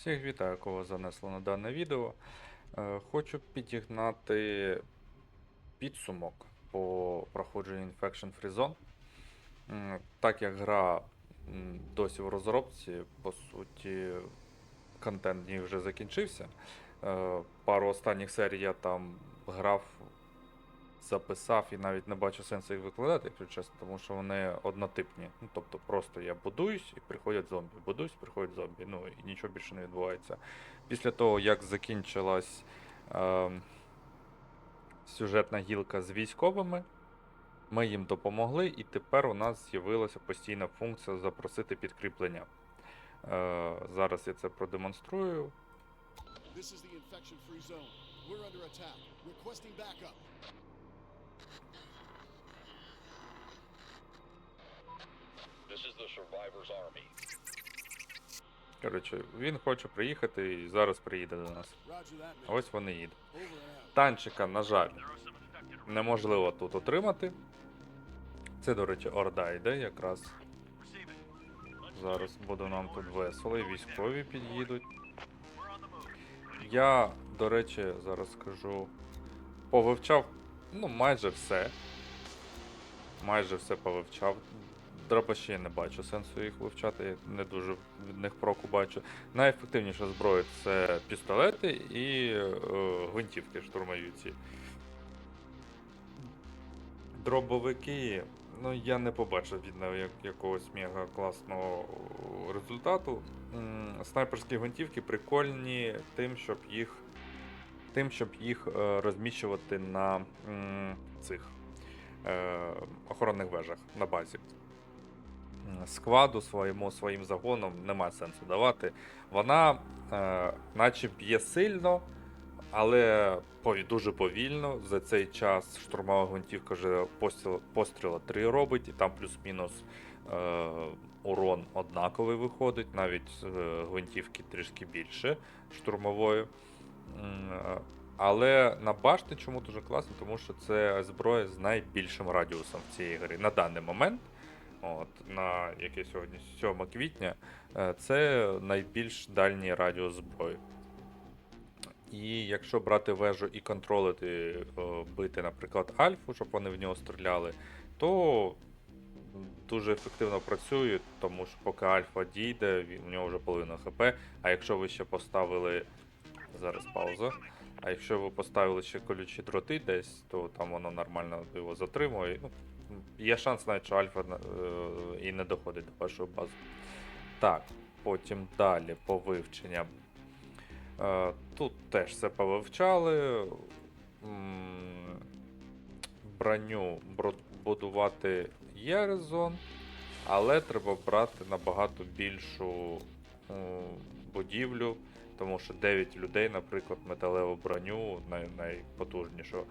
Всіх вітаю, кого занесло на дане відео. Е, Хочу підігнати підсумок по проходженню Infection Free Zone. Так як гра досі в розробці, по суті, контент в ній вже закінчився. Е, Пару останніх серій я там грав, записав і навіть не бачу сенсу їх викладати, якщо чесно, тому що вони однотипні. Ну, тобто просто я будуюсь і приходять зомбі. Будуюсь, приходять зомбі. Ну і нічого більше не відбувається. Після того, як закінчилась е, сюжетна гілка з військовими, ми їм допомогли, і тепер у нас з'явилася постійна функція запросити підкріплення. Е, зараз я це продемонструю. This is the infection free zone. We're under attack. Requesting backup. This is the survivor's army. Коротше, він хоче приїхати і зараз приїде до нас. Ось вони їдуть. Танчика, на жаль, неможливо тут отримати. Це, до речі, Орда йде якраз. Зараз буде нам тут весело, і військові під'їдуть. Я, до речі, зараз скажу, повивчав ну, майже все. Майже все повивчав. Дробаші не бачу сенсу їх вивчати, я не дуже від них проку бачу. Найефективніша зброя це пістолети і е, гвинтівки штурмові. Дробовики, ну я не побачив від як, якогось мега класного результату. Снайперські гвинтівки прикольні тим, щоб їх, тим, щоб їх е, розміщувати на цих е, охоронних вежах на базі. М, Скваду своєму своїм загоном немає сенсу давати. Вона е, наче б'є сильно, але дуже повільно. За цей час штурмова гвинтівка вже постріл, постріла 3 робить, і там плюс-мінус е, урон однаковий виходить, навіть е, гвинтівки трішки більше штурмової. Е, Але на башти чому дуже класно, тому що це зброя з найбільшим радіусом в цій грі на даний момент. От, на яке сьогодні 7 квітня, е, це найбільш дальній радіус зброї. І якщо брати вежу і контролити, е, бити, наприклад, альфу, щоб вони в нього стріляли, то дуже ефективно працює, тому що поки альфа дійде, у нього вже половина хп. А якщо ви ще поставили. Зараз пауза. А якщо ви поставили ще колючі дроти десь, то там воно нормально його затримує. Ну, є шанс навіть, що альфа е, і не доходить до вашої бази. Так, потім далі по вивченням. Е, Тут теж все повивчали. Броню будувати є резон, але треба брати набагато більшу е, будівлю, тому що 9 людей, наприклад, металеву броню най- найпотужнішу.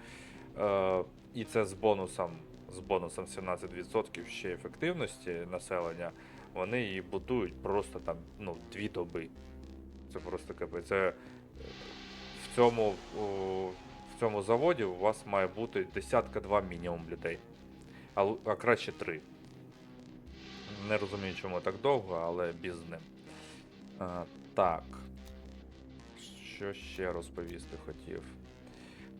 І це з бонусом, з бонусом 17% ще ефективності населення. Вони її будують просто там ну, дві доби. Це просто капець. Це е, в цьому, в цьому заводі у вас має бути десятка-два мінімум людей. А, а краще три. Не розумію, чому так довго, але біз ним. А, так. Що ще розповісти хотів?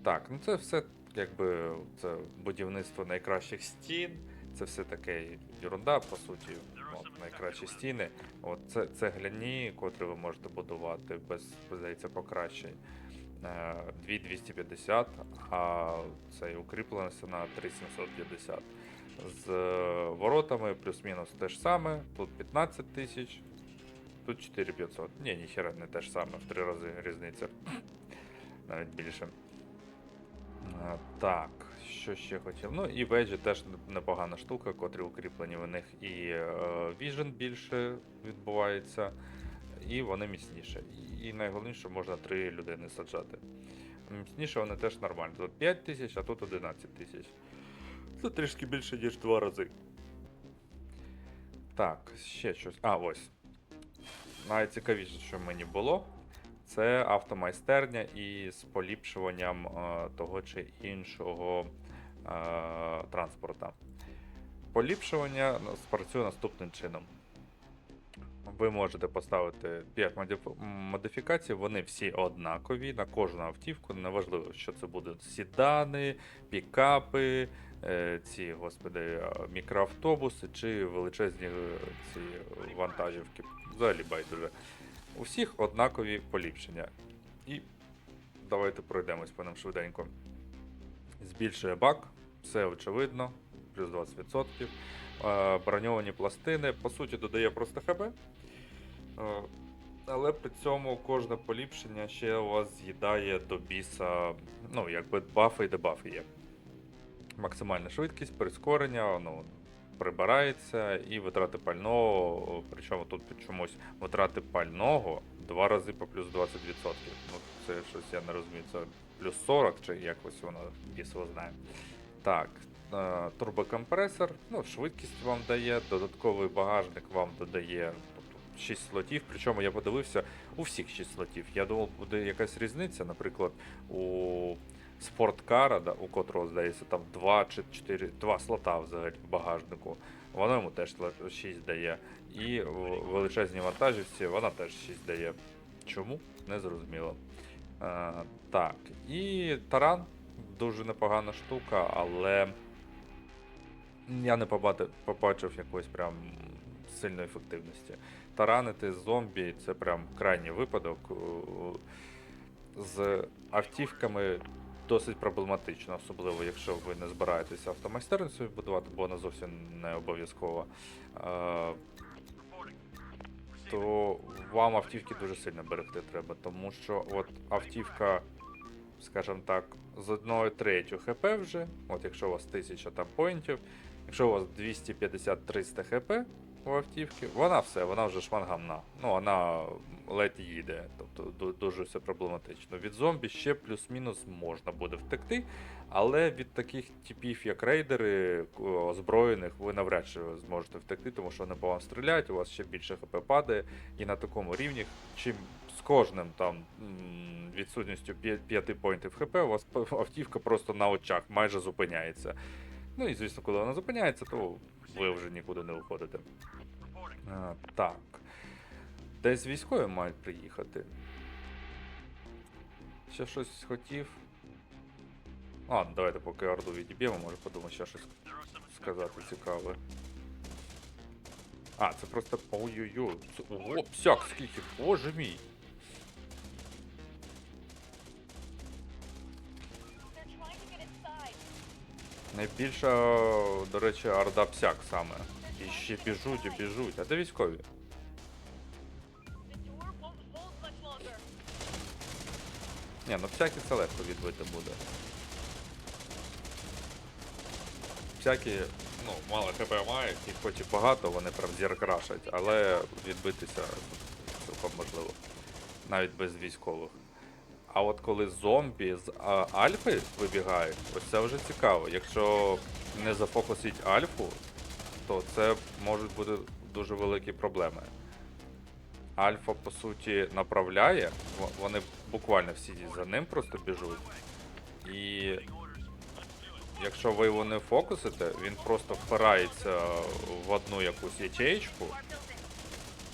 Так, ну це все, якби це будівництво найкращих стін. Це все таке ерунда, по суті, от, найкращі стіни. От це цегляні, котрі ви можете будувати без, здається, покращень. Е, 2250, а цей укріплена стіна 3750. З е, воротами плюс-мінус те ж саме. Тут 15 тисяч, тут 4500. Ні, ніхера не те ж саме, в три рази різниця. Навіть більше. Так, що ще хотів? Ну і веджі теж непогана штука, котрі укріплені в них і Vision більше відбувається, і вони міцніше. І, і найголовніше, можна три людини саджати. Міцніше вони теж нормально. Тут 5 тисяч, а тут 11 тисяч. Це трішки більше, ніж два рази. Так, ще щось. А, ось. Найцікавіше, що мені було, це автомайстерня із поліпшуванням е, того чи іншого е, транспорта. Поліпшування ну, спрацює наступним чином. ви можете поставити 5 модифікацій, вони всі однакові на кожну автівку. Неважливо, що це будуть сідани, пікапи, е, ці, господи, мікроавтобуси чи величезні ці вантажівки. Взагалі байдуже. У всіх однакові поліпшення. І давайте пройдемось по ним швиденько. Збільшує бак, все очевидно, плюс 20%. Е, Броньовані пластини, по суті, додає просто ХБ. Е, Але при цьому кожне поліпшення ще у вас з'їдає до біса, ну, якби бафи і дебафи є. Максимальна швидкість, прискорення, ну, прибирається і витрати пального. Причому тут чомусь витрати пального два рази по плюс 20%. Ну, це щось я не розумію, це плюс 40 чи якось воно бісово знає. Так, е, турбокомпресор, ну, швидкість вам дає, додатковий багажник вам додає тобто, 6 слотів. Причому я подивився у всіх 6 слотів. Я думав, буде якась різниця, наприклад, у спорткара, да, у котрого, здається, там 2 чи 4, 2 слота взагалі в багажнику. Воно йому теж 6 дає. І в величезній вантажівці вона теж 6 дає. Чому? Не зрозуміло. Е, так, і таран дуже непогана штука, але я не побачив, побачив якоїсь прям сильної ефективності. Таранити зомбі це прям крайній випадок. Е, З автівками досить проблематично, особливо якщо ви не збираєтеся автомайстерницю будувати, бо вона зовсім не обов'язкова. Е, то вам автівки дуже сильно берегти треба, тому що от автівка, скажімо так, з 1 третю хп вже, от якщо у вас 1000 там поінтів, якщо у вас 250-300 хп у автівки, вона все, вона вже шмангамна. Ну, вона ледь їде, тобто дуже все проблематично. Від зомбі ще плюс-мінус можна буде втекти, але від таких типів, як рейдери, озброєних, ви навряд чи зможете втекти, тому що вони по вам стріляють, у вас ще більше хп падає, і на такому рівні, чим з кожним там відсутністю 5 поінтів хп, у вас автівка просто на очах майже зупиняється. Ну і звісно, коли вона зупиняється, то ви вже нікуди не виходите. А, так. Десь військові мають приїхати. Ще щось хотів. А, давайте поки орду відіб'ємо, може подумаю, ще щось сказати цікаве. А, це просто. Ой-ой-ой. Ого, псяк, скільки, боже мій. Найбільша, до речі, орда псяк саме. І ще біжуть і біжуть. А де військові? Ні, ну всякі це легко відбити буде. Всякі, ну, мало хп мають, їх хоч і багато, вони прям зіркрашать, але відбитися цілком можливо. Навіть без військових. А от коли зомбі з а, альфи вибігають, ось це вже цікаво. Якщо не зафокусить альфу, то це можуть бути дуже великі проблеми. Альфа, по суті, направляє, вони буквально всі за ним просто біжуть. І якщо ви його не фокусите, він просто впирається в одну якусь ячеєчку,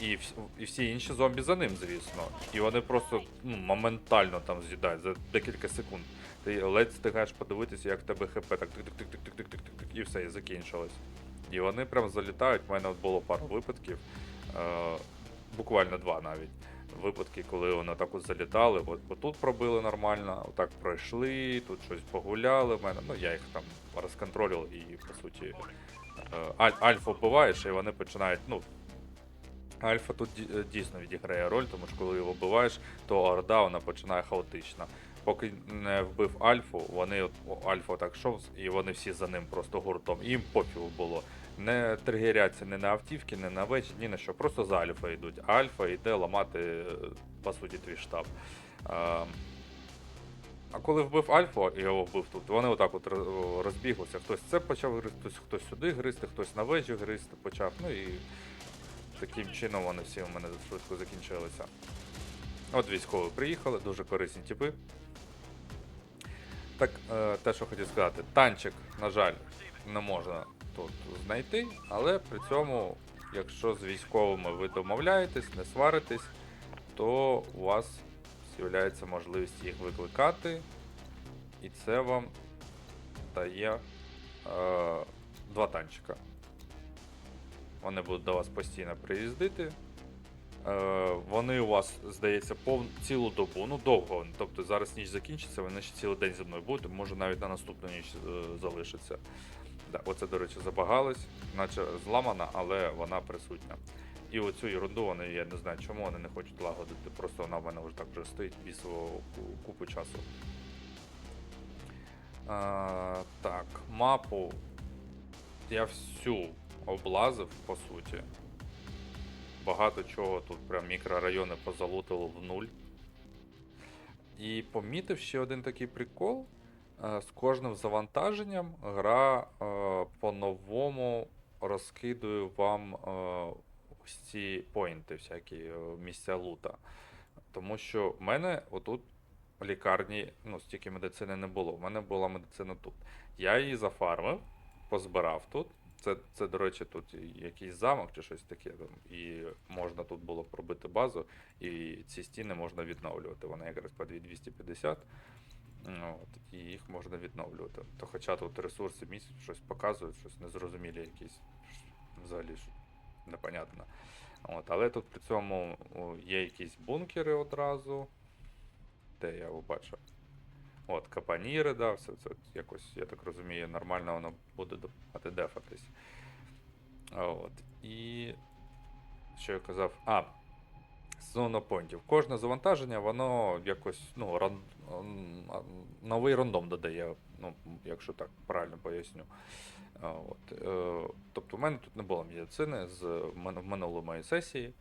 і, і всі інші зомбі за ним, звісно. І вони просто ну, моментально там з'їдають за декілька секунд. Ти ледь встигаєш подивитися, як в тебе хп, так тик-тик-тик-тик-тик-тик-тик, і все, і закінчилось. І вони прям залітають. У мене от було пару випадків. Е, буквально два навіть. Випадки, коли вони так от залітали, от, отут пробили нормально, отак пройшли, тут щось погуляли в мене. Ну, я їх там розконтролював і, по суті, е, аль, альфа вбиваєш, і вони починають. ну, Альфа тут е, дійсно відіграє роль, тому що коли його вбиваєш, то орда вона починає хаотично. Поки не вбив Альфу, вони от Альфа так йшов, і вони всі за ним просто гуртом. Їм пофігу було. Не тригеряться ні на автівки, ні на вечі, ні на що. Просто за Альфа йдуть. Альфа йде ламати, е, по суті, твій штаб. А, а коли вбив Альфа, його вбив тут, вони отак от розбіглися. Хтось це почав гризти, хтось, хтось сюди гризти, хтось на вежі гризти почав. Ну і таким чином вони всі у мене швидко закінчилися. От військові приїхали, дуже корисні типи. Так, е, те, що хотів сказати, танчик, на жаль, не можна тут знайти, але при цьому якщо з військовими ви домовляєтесь, не сваритесь, то у вас з'являється можливість їх викликати, і це вам дає е, два танчика. Вони будуть до вас постійно приїздити. Е, вони у вас, здається, пов... цілу добу, ну довго. Тобто зараз ніч закінчиться, вони ще цілий день зі мною будуть, може навіть на наступну ніч е, залишиться. Да, оце, до речі, забагалось, наче зламана, але вона присутня. І оцю ерунду вони, я не знаю, чому вони не хочуть лагодити. Просто вона в мене вже так вже стоїть бісову ку- купу часу. А, так, мапу я всю облазив, по суті. Багато чого тут прям мікрорайони позалутило в нуль. І помітив ще один такий прикол. Е, З кожним завантаженням гра е, по-новому розкидує вам е, ось ці поінти, всякі місця лута. Тому що в мене отут лікарні, ну, стільки медицини не було. У мене була медицина тут. Я її зафармив, позбирав тут. Це, це, до речі, тут якийсь замок чи щось таке. І можна тут було пробити базу, і ці стіни можна відновлювати. Вони якраз по 2250. Ну, От, і їх можна відновлювати. То хоча тут ресурси місяць щось показують, щось незрозумілі якісь взагалі непонятно. От, але тут при цьому є якісь бункери одразу. Де я його бачу? От, капаніри, да, все це якось, я так розумію, нормально воно буде допомагати дефатись. От. І. Що я казав? А, зона понтів. Кожне завантаження, воно якось, ну, ран... новий рандом додає, ну, якщо так правильно поясню. От, е, тобто, у мене тут не було медицини з мин- минулої моєї сесії.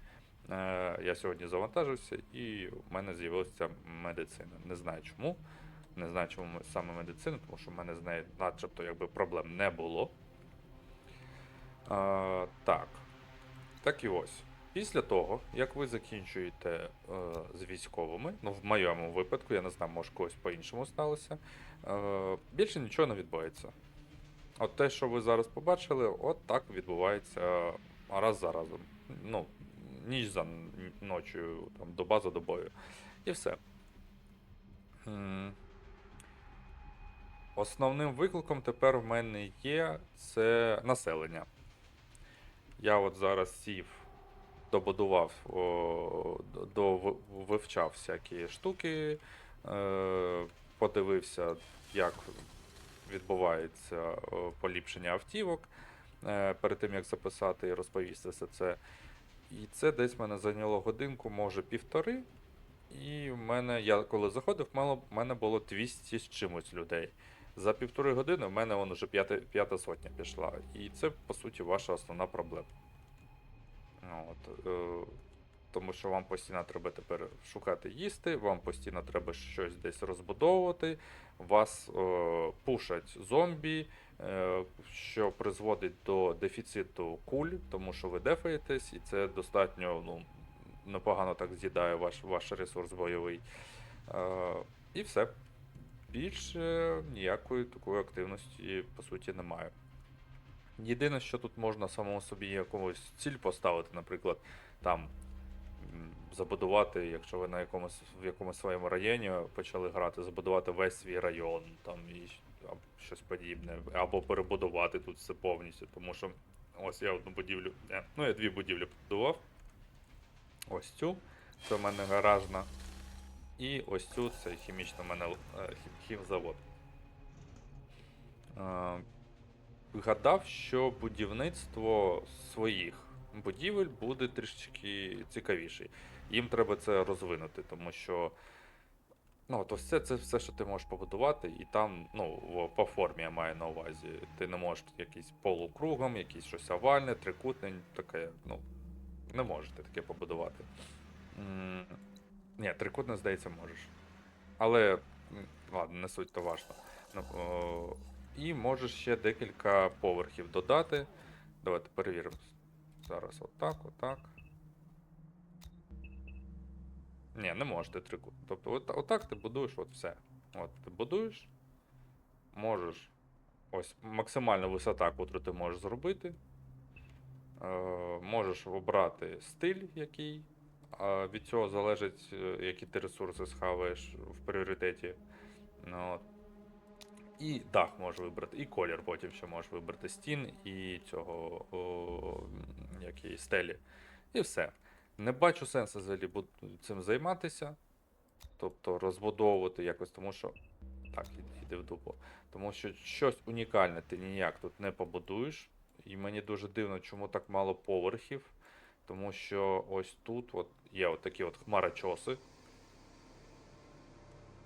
Е, я сьогодні завантажився, і в мене з'явилася медицина. Не знаю чому. Не знаю, чому саме медицина, тому що в мене з нею начебто якби проблем не було. А, так. Так і ось. Після того, як ви закінчуєте е, з військовими, ну в моєму випадку, я не знаю, може когось по-іншому сталося, е, більше нічого не відбувається. От те, що ви зараз побачили, от так відбувається раз за разом. Ну, ніч за ночою, там, доба за добою. І все. Основним викликом тепер в мене є це населення. Я от зараз сів, добудував, вивчав всякі штуки, е, подивився, як відбувається поліпшення автівок е, перед тим, як записати і розповісти все це. І це десь мене зайняло годинку, може півтори. І в мене, я коли заходив, мене- в мене було 200 з чимось людей. За півтори години в мене вон уже п'ята, п'ята сотня пішла. І це, по суті, ваша основна проблема. Ну, От, е, тому що вам постійно треба тепер шукати їсти, вам постійно треба щось десь розбудовувати, вас е, пушать зомбі, е, що призводить до дефіциту куль, тому що ви дефаєтесь, і це достатньо ну, непогано так з'їдає ваш, ваш ресурс бойовий. Е, і все. Більше ніякої такої активності, по суті, немає. Єдине, що тут можна самому собі якомусь ціль поставити, наприклад, там забудувати, якщо ви на якомусь в якомусь своєму районі почали грати, забудувати весь свій район, там і щось подібне, або перебудувати тут все повністю. Тому що ось я одну будівлю, е, ну я дві будівлі побудував. Ось цю, це в мене гаражна. І ось цю це хімічна мене е, хімзавод. Е, Гадав, що будівництво своїх будівель буде трішечки цікавіше. Їм треба це розвинути, тому що ну, от ось це, все, що ти можеш побудувати, і там, ну, по формі я маю на увазі. Ти не можеш якийсь полукругом, якийсь щось овальне, трикутне, таке, ну, не можеш ти таке побудувати. Ні, трикутне, здається, можеш. Але, ладно, не суть то важно. Ну, і можеш ще декілька поверхів додати. Давайте перевіримо. Зараз отак, отак. Ні, не можете трикут. Тобто, от, отак ти будуєш от все. От ти будуєш, можеш. Ось максимальна висота, яку ти можеш зробити. Е, можеш обрати стиль, який. А від цього залежить, е, які ти ресурси схаваєш в пріоритеті. Ну. І дах можеш вибрати, і колір потім ще можеш вибрати стін і цього о, м, як її, стелі. І все. Не бачу сенсу взагалі цим займатися. Тобто розбудовувати якось, тому що. Так, ід- іди в дупу. Тому що щось унікальне ти ніяк тут не побудуєш. І мені дуже дивно, чому так мало поверхів. Тому що ось тут от є от такі от хмарочоси.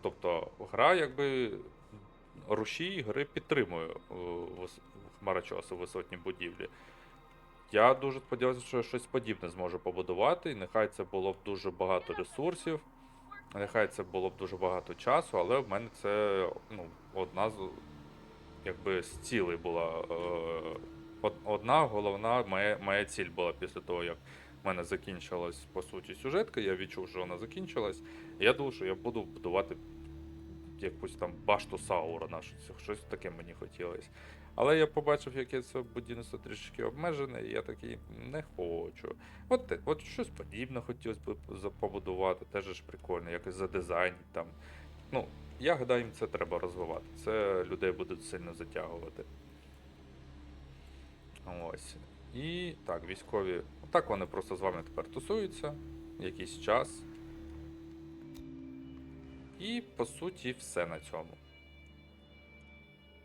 Тобто гра якби рушій гри підтримує хмарочоси, висотні будівлі. Я дуже сподіваюся, що я щось подібне зможу побудувати. І нехай це було б дуже багато ресурсів, нехай це було б дуже багато часу, але в мене це ну, одна з якби з цілей була. Е, одна головна моя, моя ціль була після того, як в мене закінчилась по суті сюжетка, я відчув, що вона закінчилась. Я думав, що я буду будувати якусь там башту Саурона, щось, таке мені хотілося. Але я побачив, яке це будівництво трішки обмежене, і я такий не хочу. От, от щось подібне хотілося б побудувати, теж ж прикольно, якось за дизайн там. Ну, я гадаю, їм це треба розвивати. Це людей буде сильно затягувати. Ось. І так, військові. Так вони просто з вами тепер тусуються якийсь час. І по суті все на цьому.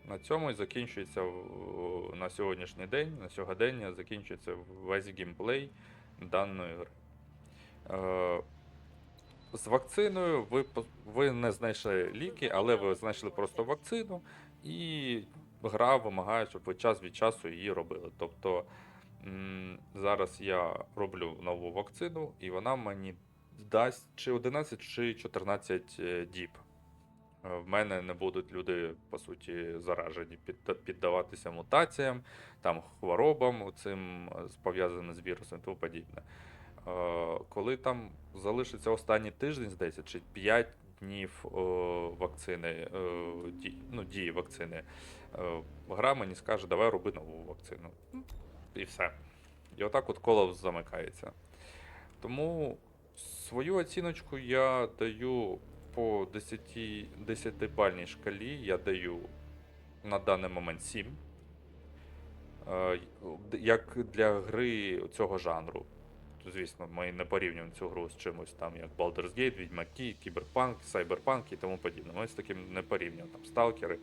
На цьому і закінчується на сьогоднішній день, на сьогодення закінчується весь геймплей даної гри. Е, з вакциною ви, ви не знайшли ліки, але ви знайшли просто вакцину, і гра вимагає, щоб ви час від часу її робили. Тобто зараз я роблю нову вакцину, і вона мені дасть чи 11, чи 14 е, діб. Е, В мене не будуть люди, по суті, заражені, під- піддаватися мутаціям, там хворобам, цим е, пов'язаним з вірусом і тому подібне. Коли там залишиться останній тиждень, здається, чи 5 днів вакцини, ну, дії вакцини, гра мені скаже, давай роби нову вакцину. Ну, І все. І отак от коло замикається. Тому свою оціночку я даю по 10, 10-бальній шкалі, я даю на даний момент 7. Е, Як для гри цього жанру. Звісно, ми не порівнюємо цю гру з чимось там, як Baldur's Gate, Відьмаки, Кіберпанк, Сайберпанк і тому подібне. Ми з таким не порівнюємо там сталкери.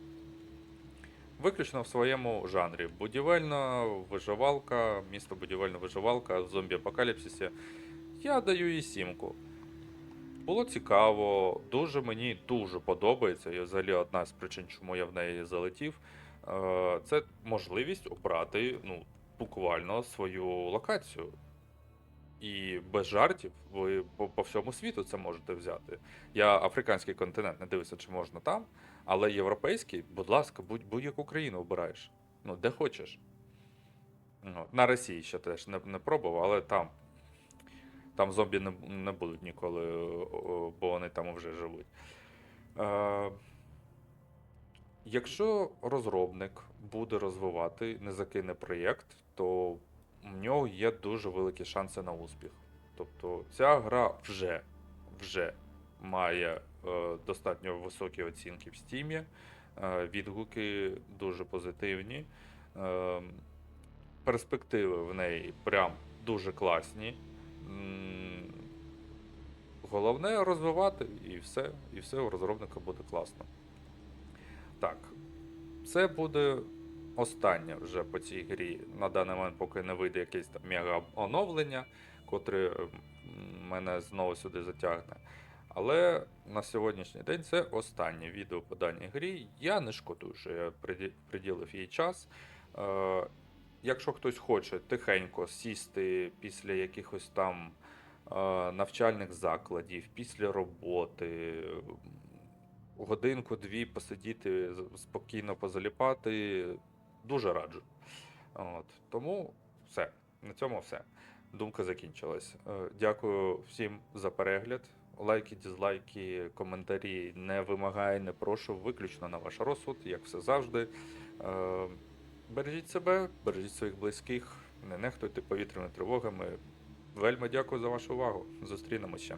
Виключно в своєму жанрі. Будівельна виживалка, місто будівельна виживалка в зомбі-апокаліпсисі. Я даю їй сімку. Було цікаво, дуже мені дуже подобається. І взагалі одна з причин, чому я в неї залетів. е, Це можливість обрати ну, буквально свою локацію. І без жартів ви по, по всьому світу це можете взяти. Я африканський континент не дивлюся, чи можна там, але європейський, будь ласка, будь, будь-яку країну обираєш. Ну, де хочеш. Ну, на Росії ще теж не, не пробував, але там. Там зомбі не, не будуть ніколи, о, бо вони там вже живуть. Е, якщо розробник буде розвивати, не закине проєкт, то в нього є дуже великі шанси на успіх. Тобто ця гра вже, вже має е, достатньо високі оцінки в стімі, е, відгуки дуже позитивні. Е, перспективи в неї прям дуже класні. Головне розвивати і все, і все у розробника буде класно. Так, це буде останнє вже по цій грі. На даний момент, поки не вийде якесь там мега оновлення, котре мене знову сюди затягне. Але на сьогоднішній день це останнє відео по даній грі. Я не шкодую, що я приділив їй час. Е, якщо хтось хоче тихенько сісти після якихось там е, навчальних закладів, після роботи, годинку-дві посидіти, спокійно позаліпати, дуже раджу. От. Тому все. На цьому все. Думка закінчилась. Е, Дякую всім за перегляд. Лайки, дізлайки, коментарі не вимагаю, не прошу, виключно на ваш розсуд, як все завжди. Е, Бережіть себе, бережіть своїх близьких. не нехтуйте повітряними тривогами. Вельми дякую за вашу увагу. Зустрінемося.